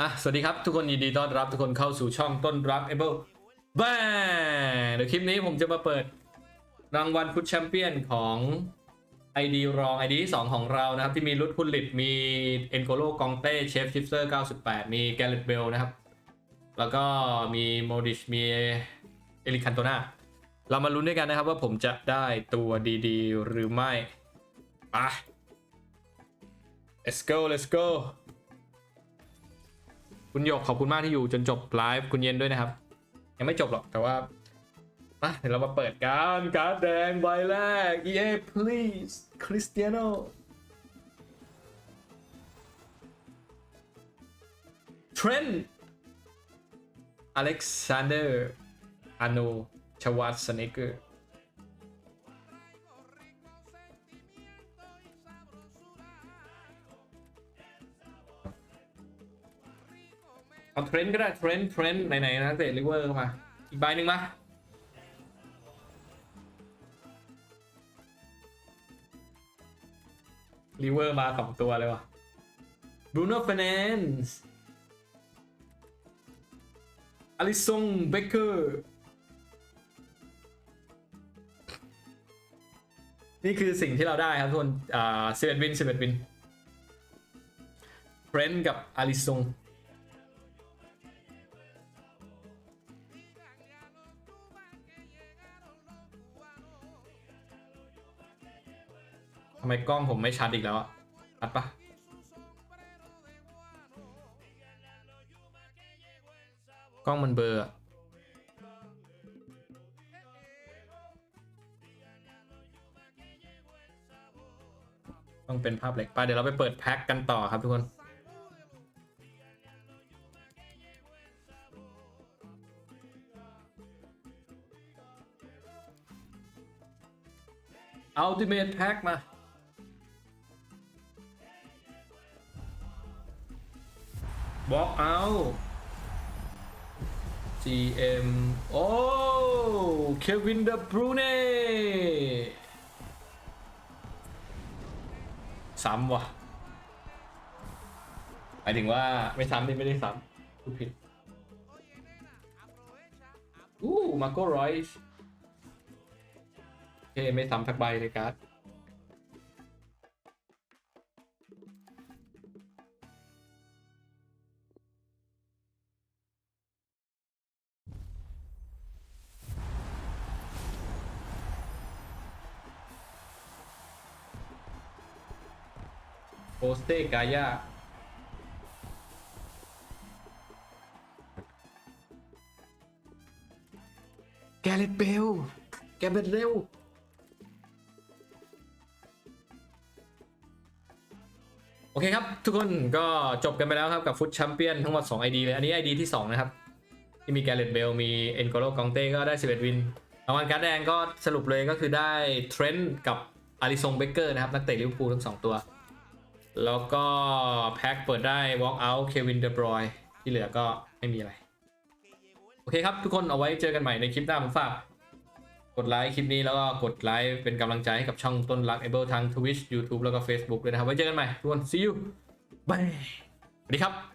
อะสวัสดีครับทุกคนยินดีต้อนรับทุกคนเข้าสู่ช่องต้นรัก Able บ้าเดี๋ยวคลิปนี้ผมจะมาเปิดรางวัลฟุตแชมเปี้ยนของ ID รอง ID ที่2ของเรานะครับ ที่มีรุดพุลลิตมีเอ็นโกโลกองเต้เชฟชิฟเซอร์ 98 มีแกลเลตเบลนะครับ แล้วก็มีโมดิชมีเอลิคันโตนาเรามาลุ้นด้วยกันนะครับว่าผมจะได้ตัวดีๆ หรือไม่ไป let's go let's go คุณหยกขอบคุณมากที่อยู่จนจบไลฟ์คุณเย็นด้วยนะครับ ยังไม่จบหรอกแต่ว่ามาเดี๋ยวเรามาเปิดการการดแดงใบแรก EA please Cristiano เทรนอเล็กซานเดอร์อาโนชวัตสเนกเกอร์ เอาเทรนก็ได้เทรนเทรนไหนๆนะเตะลิเวอร์เข้ามา อีกใบหนึ่งมาลิเวอร์มาสองตัวเลยว่ะบรูโน่เฟเนนส์อลิซงเบเกอร์นี่คือสิ่งที่เราได้ครับทุกคนอ่าเซเว่นวินเซเว่นวินเฟรนกับอลิซงำไมกล้องผมไม่ชัดอีกแล้วอะชัดปะกล้องมันเบลอร์อต้องเป็นภาพเล็กไปเดี๋ยวเราไปเปิดแพ็คกันต่อครับทุกคน Ultimate Pack มา Walk out GM โอ้ Kevin De Bruyne ซ้ำว่ะหมายถึงว่าไม่ซ้ำนี่ไม่ได้ซ้ำพูดผิดอู้มาโก้รอยส์โอเคไม่ซ้ำสักใบเลยการ์ด สเตกายาแกเรตเบล แกเป็นเร็ว โอเคครับ ทุกคนก็จบกันไปแล้วครับกับฟุตแชมเปี้ยนทั้งหมด 2 ID เลย อันนี้ ID ที่ 2 นะครับ ที่มีแกเรตเบล มีเอ็นโกโลกองเต้ก็ได้ 11 วินรางวัลการ์ดแดงก็สรุปเลยก็คือได้เทรนต์กับอาริซงเบเกอร์นะครับ นักเตะลิเวอร์พูลทั้ง 2 ตัว แล้วก็แพ็คเปิดได้ walk out เควินเดบรอยที่เหลือก็ไม่มีอะไร โอเคครับทุกคนเอาไว้เจอกันใหม่ในคลิปหน้าผมฝากกดไลค์คลิปนี้แล้วก็กดไลค์เป็นกำลังใจให้กับช่องต้นรัก Able ทั้ง Twitch YouTube แล้วก็ Facebook ด้วยนะครับ ไว้เจอกันใหม่ทุกคน see you bye สวัสดีครับ